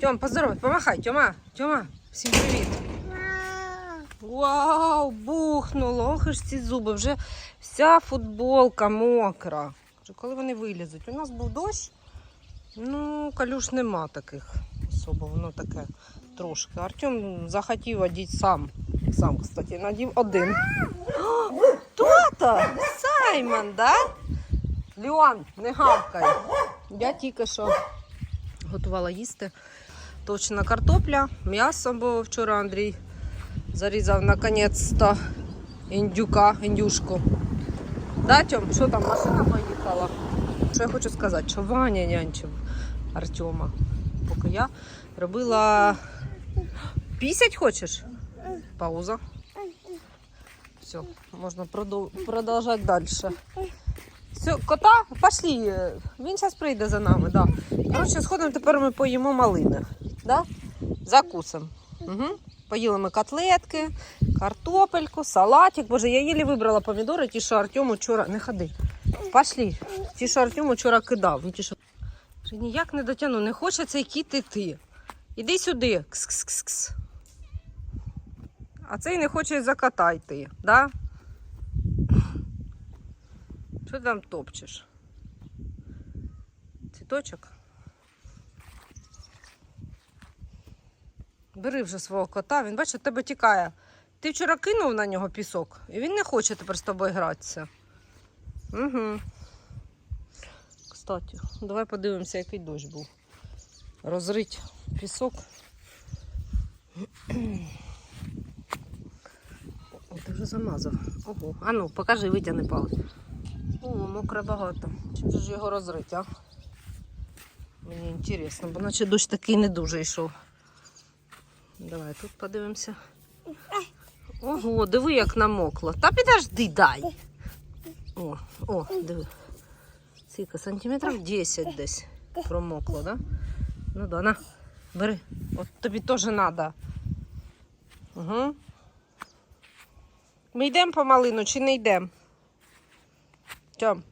Тьом, поздоровай, помахай, Тьома, Тьома, всім привіт. Вау, бухнуло, ох ж ці зуби, вже вся футболка мокра. Коли вони вилізуть? У нас був дощ, ну, калюш нема таких особо, воно таке трошки. Артем захотів одіти сам. Сам, кстати, надів один. О, Тата! Саймон, да? Леон, не гавкай. Я тільки що готувала їсти. Точна картопля, м'ясо, бо вчора Андрій зарізав наконець-то індюка, індюшку. Да, Тьом, що там, машина поїхала? Що я хочу сказати, що Ваня нянчив Артема. Поки я робила. Пісять хочеш? Пауза. Все, можна продов- продовжати далі. Все, кота, пошли. Він зараз прийде за нами, да. Коротше, сходимо, тепер ми поїмо малини. Да? Закусимо. Угу. Поїли ми котлетки, картопельку, салатик. Боже, я їлі вибрала помідори, ті, що Артему вчора. Не ходи. Пошли. Ті, що Артему вчора кидав. Ті, що... Ніяк не дотягну, не хоче цей кіт іти. Іди сюди. Кс-кс-кс-кс. А цей не хоче за йти, да? Що ти там топчеш? Цвіточок? Бери вже свого кота, він бачить, тебе тікає. Ти вчора кинув на нього пісок, і він не хоче тепер з тобою гратися. Угу. Кстати, давай подивимося, який дощ був. Розрить пісок. О, ти вже замазав. Ого. А ну, покажи, витягни палець. О, мокре багато. Чим же його розрить, а? Мені інтересно, бо наче дощ такий не дуже йшов. Давай тут подивимося. Ого, диви, як намокло. Та підожди, дай. О, о, диви. Скільки сантиметрів 10 десь промокло, да? Ну да, на, бери. От тобі теж треба. Угу. Ми йдемо по малину чи не йдемо? Тьом.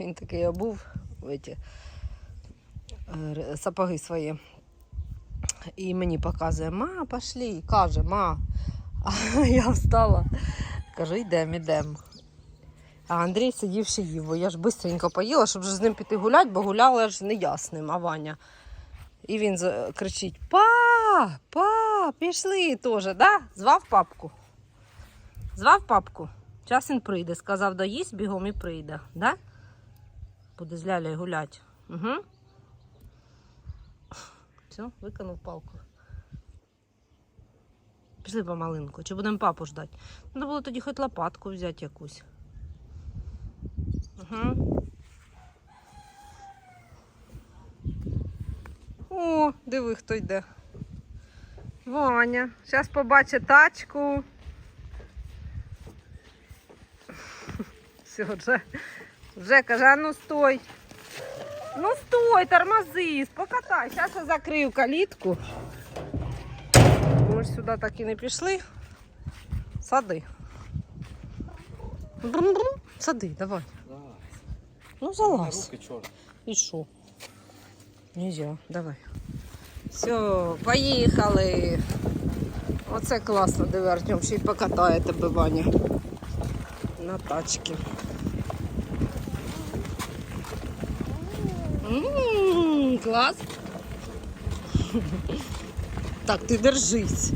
Він такий обув эти, е, сапоги свої. І мені показує, ма, пошли. Каже, ма. А я встала. Кажу, йдемо, йдемо. А Андрій сидів ще їв, бо я ж швидко поїла, щоб з ним піти гуляти, бо гуляла ж не я а Ваня. І він кричить: Па, па, пішли теж, да? Звав папку. Звав папку. Час він прийде. Сказав, доїсть, бігом і прийде. Да? Буде з лялею гуляти. Угу. Все, виконав палку. Пішли по малинку. Чи будемо папу ждати? Треба було тоді хоч лопатку взяти якусь. Угу. О, диви, хто йде. Ваня. Зараз побачить тачку. Все, вже, вже каже, а ну стой. Ну стой, тормози, покатай. Зараз я закрию калітку. Ми ж сюди так і не пішли. Сади. Брум-брум. Сади, давай. Ну залазь. Руки чорт. І що? Нельзя, давай. Все, поїхали. Оце класно, диви, Артем, ще й покатає тебе Ваня. На тачці. М, Клас. Так, ти держись.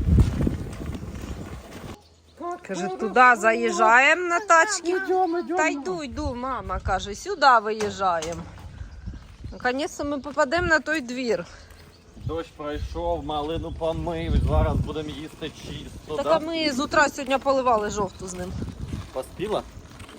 Каже, туди заїжджаємо на йдемо. Та йду, йду, мама каже, сюди виїжджаємо. Наконець ми попадемо на той двір. Дощ пройшов, малину помив, зараз будемо їсти чисто. Так да? а ми з утра сьогодні поливали жовту з ним. Поспіла?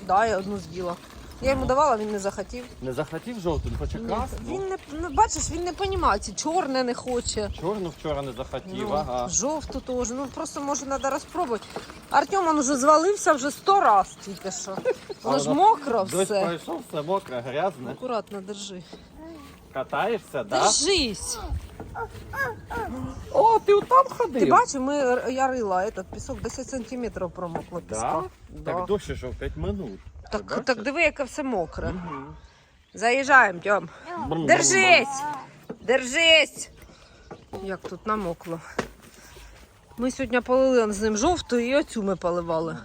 Да, я одну з'їла. Я йому давала, він не захотів. Не захотів жовту, він хоче красну. Він не ну, бачиш, він не розуміє, ці чорне не хоче. Чорну вчора не захотів, Ну, ага. жовту теж. Ну просто може треба розпробувати. Артем он вже звалився вже сто разів тільки що. Воно ж мокро Дощ все. пройшов, все мокре, грязне. Акуратно держи. Катаєшся, да? Держись. О, ти там ходив? Ти бачив, ми я рила этот пісок 10 сантиметрів промокло піска. Да? Так дощ ішов 5 минут. Так, бачиш? так диви, яке все мокре. Мгм. Заїжджаємо, Тьом. Держись! Держись! Як тут намокло. Ми сьогодні полили з ним жовту і оцю ми поливали.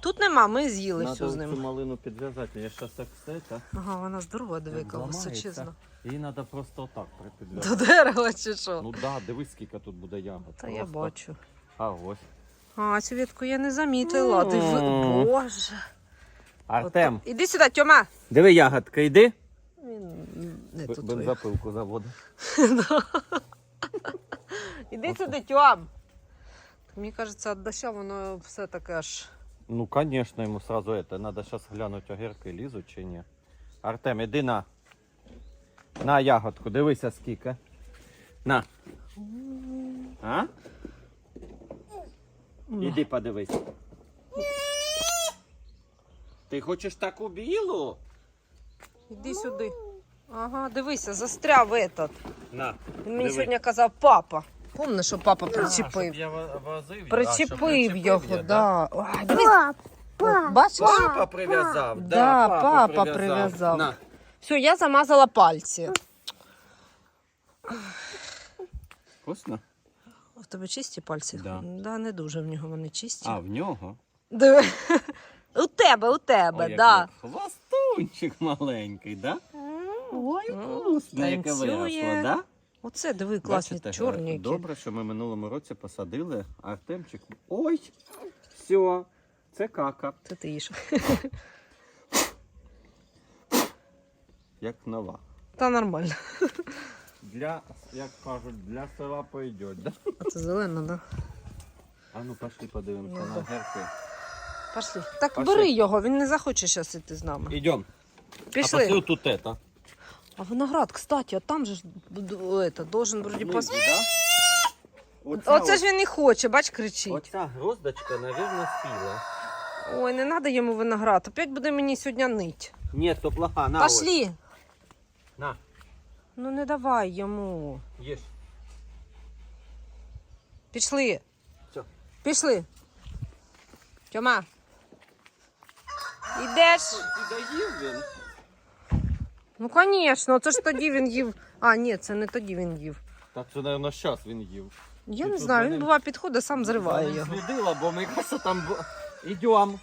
Тут нема, ми з'їли всю з цю ним. малину підв'язати. Я зараз так все, так? Ага, вона здорова, диви, яка височезна. Її треба просто отак До дерева чи що? Ну так, да, дивись, скільки тут буде ягод. Та я Просто. бачу. А ось. А, цю ветку я не замітила. Ти ви... Боже. Артем, От- Іди сюди, Тьома. диви ягодка, йди. Він не тут. Бензопилку заводить. Іди сюди, Тьом. Мені кажеться, від дощу воно все таке аж. Ну, конечно, ему сразу это. Надо сейчас глянуть, огірки лізуть чи ні. Артем, іди на. На ягодку, дивися скільки. На. А? Іди подивись. Ти хочеш таку білу? Іди сюди. Ага, дивися, застряв этот. На. Він мені диви. сьогодні казав папа. Помниш, що папа А, щоб причепив? я во- возив. А, щоб Причепив його, я, да. Ой, дивись. От, Бачиш? Папа прив'язав. Да, Да, папа прив'язав. На. Все, я замазала пальці. Вкусно? В тебе чисті пальці? Да. да не дуже в нього вони чисті. А, в нього? Диви. У тебе, у тебе, Ой, да. Хвостунчик маленький, да? Ой, вкусно, яке танцює. виросло, да? Оце диви, класні Бачите, чорні. Добре, що ми минулому році посадили Артемчик. Ой, все, це кака. Це ти їш. Як нова. Та нормально. Для, як кажуть, для села пойдет, да? А це зелена, да? А ну пошли подивимося на герки. Пошли. Так Пошли. бери його, він не захоче зараз йти з нами. Ідем. А пошли тут это. А виноград, кстати, а там же ж это, должен вроді пос... Да? Оця, Оце ж він не хоче, бач, кричить. Оця гроздочка, навірно, спіла. Ой, не треба йому виноград. Опять буде мені сьогодні нить. Ні, то плоха, на ось. На, Ну не давай йому. їж. Пішли. Все. Пішли. Тьома. Ідеш? Ти доїв він? Ну, звісно, це ж тоді він їв. А, ні, це не тоді він їв. Так це, мабуть, зараз він їв. Я Ти не тут знаю, він ним- бува підходить, сам зриває Я його. не слідила, бо ми якраз там... бу- Ідем.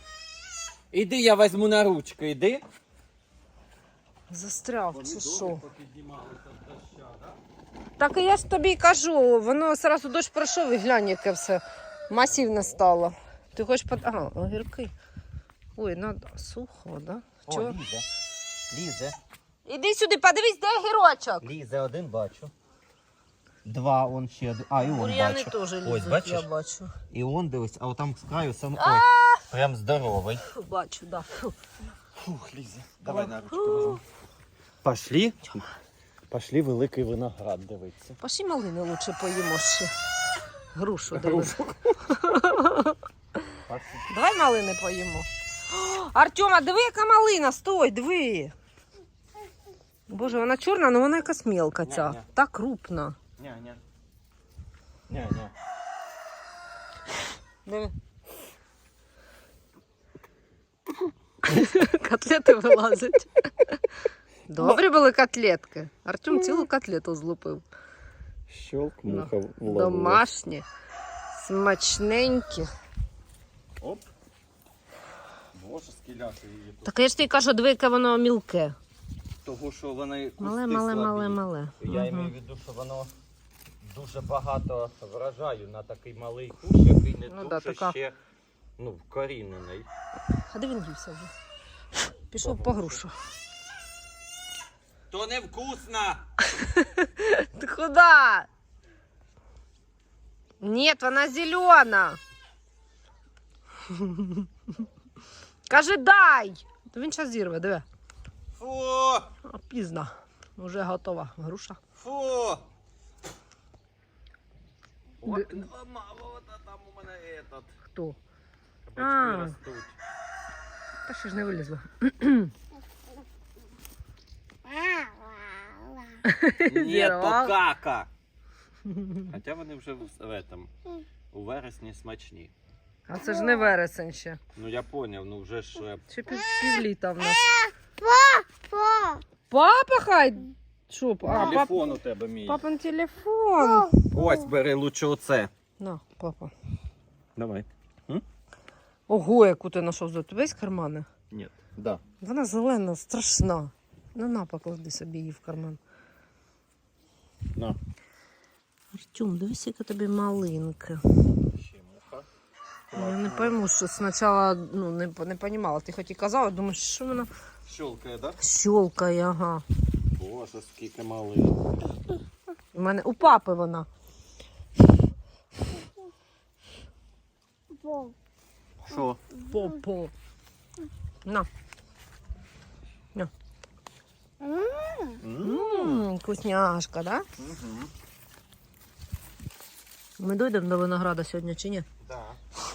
Іди, я візьму на ручку, іди. Застряв чи що? Так і я ж тобі кажу, воно одразу дощ пройшов і глянь, яке все масивне стало. Ти хочеш под... Ага, огірки. Ой, надо сухо, да? О, лізе. Лізе. Іди сюди, подивись, де огірочок. Лізе, один бачу. Два, он ще один. А, і он Бур'яни бачу. теж Ось, лізуть, бачиш? я бачу. І он дивись, а отам з краю сам... Ой, прям здоровий. Фу, бачу, да. Фу. Фух, лізе. Давай на ручку візьму. Пошли. Пошли великий виноград дивитися. Пошли малини лучше поїмо ще. Грушу дивись. Давай малини поїмо. Артема, диви, яка малина, стой, диви. Боже, вона чорна, але вона якась мелка ця. Ня-ня. Та крупна. Ня-ня. Ня-ня. Диви. Котлети вилазять. Добрі були котлетки. Артем цілу котлету злупив. Щелк, Ну, муха вловила. Домашні, смачненькі. Оп. Боже, скіляти її тут. Так я ж тобі кажу, диви, воно мілке. Того, що кусти Мале, мале, мале, слабі. мале. Я Мгм. маю в виду, що воно дуже багато врожаю на такий малий кущ, який не Ну дуже да, така. ще ну, вкорінений. А де він дівся вже? Пішов по грушу. То не вкусно! Ти куди? Ні, вона зелена. Каже, дай. То він зараз зірве, диви. Фу! А, пізно. Уже готова груша. Фу! Д- От ламало, от там у мене этот. Хто? Кабачки А. ростуть. Та ще ж не вилізла. Ні, то Зірвав. кака. Хоча вони вже в, в этом, у вересні смачні. А це ж не вересень ще. Ну я поняв, ну вже ж. е, Ще пів, півліта в нас. Папа хай! Що, а, пап... Телефон у тебе мій. папин телефон. Ось бери лучше оце. На, папа. Давай. Ого, яку ти знайшов за тебе є кармани? Ні. Да. Вона зелена, страшна. Ну на, поклади собі її в карман. На. Артем, дивись, яка тобі малинка. Ще. Я не пойму, що спочатку ну, не, не понімала. Ти хоч і казала, думаєш, що вона Щелкає, да? щолкає, ага. Боже, скільки малих. У мене у папи вона. Що? По-по. На. Ммм, вкусняшка, да? Угу. Ми дійдемо до винограда сьогодні чи ні? Да.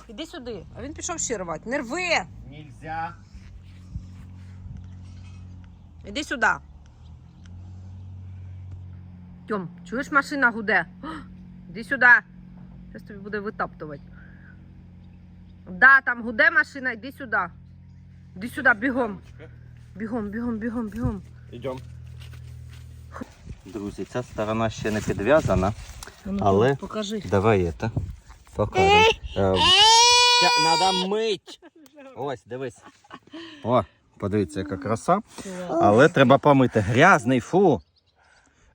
Іди сюди, а він пішов ще рвати. Не рви! Нельзя. Іди сюди. Тьом, чуєш, машина гуде? О, Іди сюди. Зараз тобі буде витаптувати. Да, там гуде машина, іди сюди. Іди сюди, бігом. Бігом, бігом, бігом, бігом. Йдемо. Друзі, ця сторона ще не підв'язана. Ну, Але- Покажи. Давай це. Покажемо. Е, Надо мить. Ось, дивись. О, подивіться, яка краса. Але треба помити. Грязний, фу.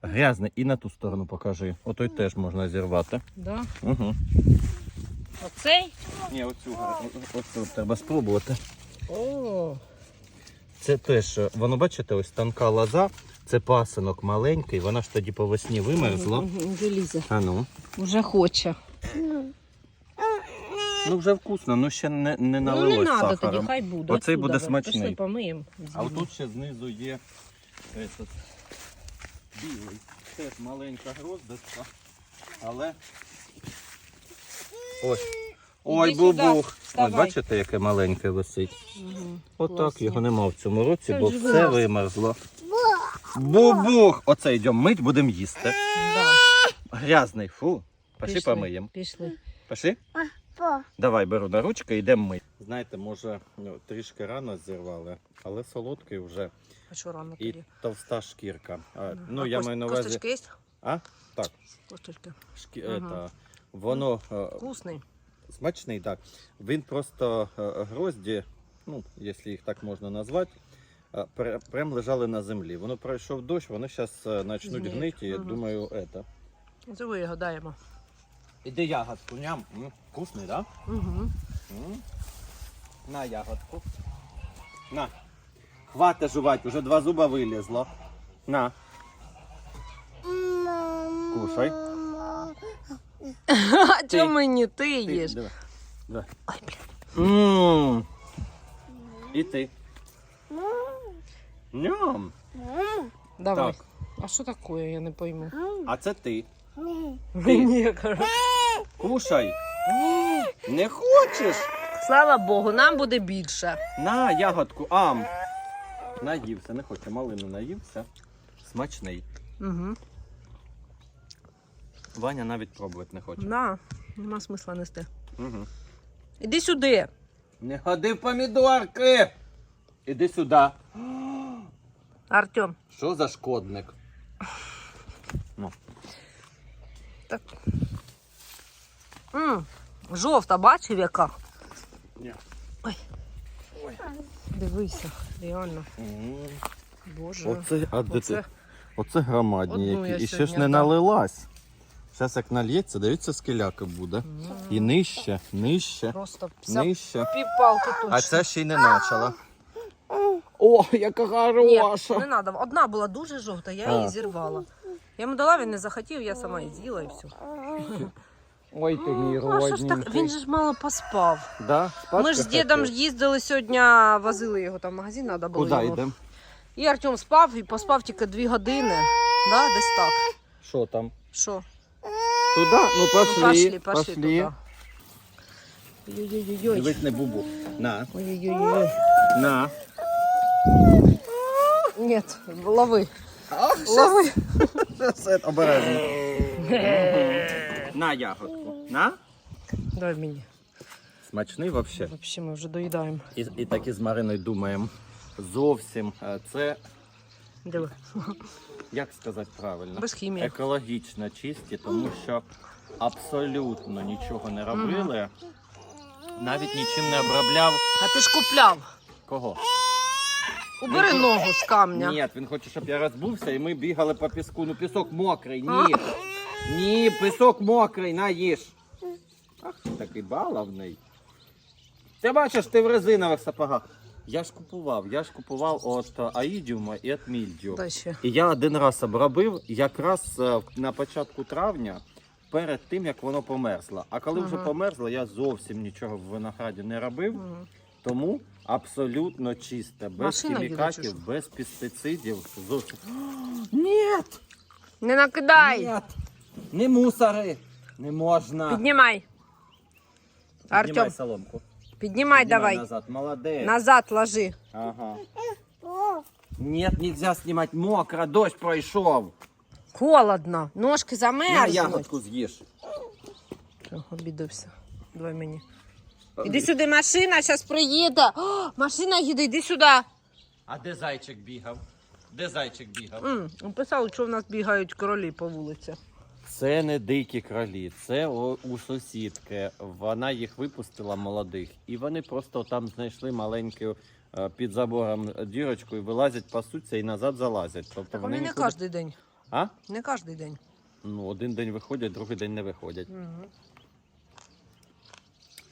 Грязний. І на ту сторону покажи. Отой теж можна зірвати. Да? Угу. Оцей? Ні, оцю, оцю треба спробувати. О, Це теж, е, воно бачите, ось тонка лоза, це пасинок маленький, вона ж тоді по весні вимерзла. Вже лізе. А ну. Вже хоче. Ну вже вкусно, ну ще не, не Ну налилось не треба тоді, хай буде. Оцей буде ви? смачний. Пішли помиємо. А отут ще знизу є этот, білий. Теж маленька гроздочка. Але. Ось. Ой, Іди сюди, бубух. Ось вставай. бачите, яке маленьке висить. Угу. Отак Класно. його нема в цьому році, Це бо ж все вимерзло. Бубух! Оце йдемо мить, будемо їсти. Да. Грязний, фу. Пішли Пішли, помиємо. Пішли. Пішли? Давай беру на ручки, йдемо ми. Знаєте, може, ну, трішки рано зірвали, але солодкий вже. А що рано І тоді? товста шкірка. А, ну, а я кост- маю на увазі. Косточки є? А? Так, Косточки. шкі... Ага. это, воно е, Вкусний. смачний, так. Він просто е, грозді, ну, якщо їх так можна назвати, е, прям лежали на землі. Воно пройшов дощ, вони зараз почнуть гнити, я Мгм. думаю, это. Це ви його даємо. Іди ягодку, ням. М, Вкусний? Да? Угу. М. На ягодку. На. Хвата жувати, уже два зуба вилізло. На. Кушай. А чому мені ти їш? Давай. Давай. Ой, блін. М. І ти. Ням. Давай. Так. А що таке, я не пойму. А це ти. Ні, коротше. Кушай. Не хочеш? Слава Богу, нам буде більше. На ягодку. Ам. Наївся, не хоче. Малину наївся. Смачний. Угу. Ваня навіть пробувати не хоче. Да, нема смисла нести. Угу. Іди сюди. Не ходи в помідорки. Іди сюди. Артем. Що за шкодник? Так. М, жовта, бачив яка? Ні. Ой. Ой. Дивися, реально. Боже. Оце, а де Оце ти? Оце громадні Одну я які. І ще ж сьогодні не дам. налилась. Зараз як нальється, дивіться, скеляка буде. М, І нижче, нижче, Просто вся нижче. півпалки точно. А це ще й не почала. О, яка Ні, хороша. не треба. Одна була дуже жовта, я А. її зірвала. Я йому дала, він не захотів, я сама її з'їла і все. Ой, ти мій Ну, а що ж так? Він же ж мало поспав. Да? Ми ж з дідом хотів? їздили сьогодні, возили його там в магазин, треба було. Куди йому. йдемо? І Артем спав і поспав тільки дві години. Да, десь так. Що там? Що? Туди? Ну Ну, пошли, пошли, пошли, пошли. туди. Ой-ой-ой. Дивись, не бубу. На, Ой-ой-ой. на. Нет, лови. Ах, Лови. Все, обережно. На ягодку. На? Дай мені. Смачний взагалі. Взагалі ми вже доїдаємо. І, і так і з Мариною думаємо. Зовсім е, це Диви. Як сказати правильно? Без хімії. Екологічно чисті, тому що абсолютно нічого не робили. Навіть нічим не обробляв. А ти ж купляв. Кого? Убери ногу з камня. Ні, він хоче, щоб я розбувся і ми бігали по піску. Ну пісок мокрий, ні. Ні, пісок мокрий, на їж. Ах, такий баловний. Ти бачиш, ти в резинових сапогах. Я ж купував, я ж купував от е, Аїдіума і от ще. І я один раз обробив якраз е, на початку травня, перед тим як воно померзло. А коли вже Ага. померзло, я зовсім нічого в винограді не робив. Мгм. Тому абсолютно чисте, без Машина їде, чи хімікатів, що? без пестицидів. Зовсім. Ні! Не накидай. Ні! Не мусори! Не можна! Піднімай. Піднімай Артем, соломку. піднімай давай. назад. Молодець. Назад ложи. Ага. Нет, нельзя снимать мокро, дощ пройшов. Холодно. Ножки На замерзнуть. ягодку з'їж. Обідався. Давай мені. Іди сюди, машина зараз приїде. О, машина їде, іди сюди. А де зайчик бігав? Де зайчик бігав? М, Писали, що в нас бігають кролі по вулиці. Це не дикі кролі, це у сусідки. Вона їх випустила молодих, і вони просто там знайшли маленьку е, під забором дірочку і вилазять, пасуться і назад залазять. Тобто Так вони не нікуди- кожен день. А? Не кожен день. Ну, один день виходять, другий день не виходять. Угу.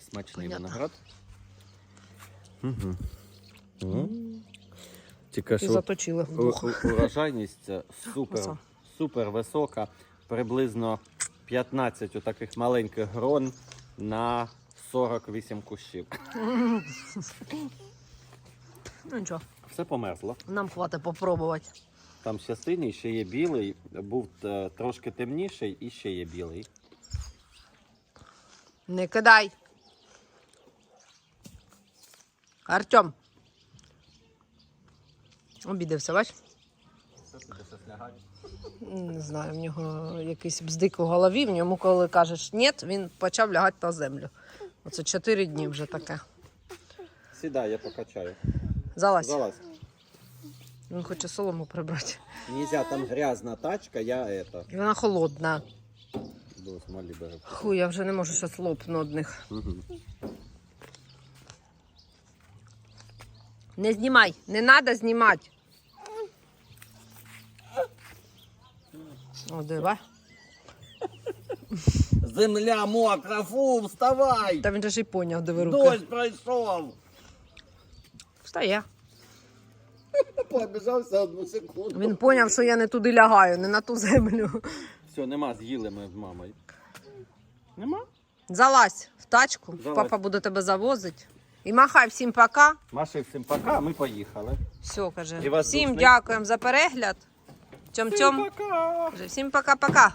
Смачний Понятно. виноград. Угу. Ну, Тільки І що заточили урожайність е, супер, супер висока. Приблизно 15 у таких маленьких грон на 48 кущів. Ну нічого, Все померзло. нам хватить попробувати. Там ще синій, ще є білий, був е, трошки темніший і ще є білий. Не кидай. Артем. Обідався, бач? Не знаю, в нього якийсь бздик у голові. В ньому, коли кажеш ні, він почав лягати на землю. Оце чотири дні вже таке. Сідай, я покачаю. Залазь. Залазь. Він хоче солому прибрати. Нельзя, там грязна тачка, я это. І вона холодна. Беру. Ху, я вже не можу зараз лопну одних. Угу. Не знімай, не треба знімати. О, дива. Земля мокра, фу, вставай! Та він же ж і поняв, де ви руки. Дощ пройшов! Встає. Побіжався одну секунду. Він поняв, що я не туди лягаю, не на ту землю. Все, нема, з'їли ми з мамою. Нема? Залазь в тачку, Залазь. папа буде тебе завозити. І махай всім пока. Маші всім пока, ми поїхали. Все, І каже. вас Всім душний. дякуємо за перегляд. Тьом-тьом. пока! Всем Всім пока-пока.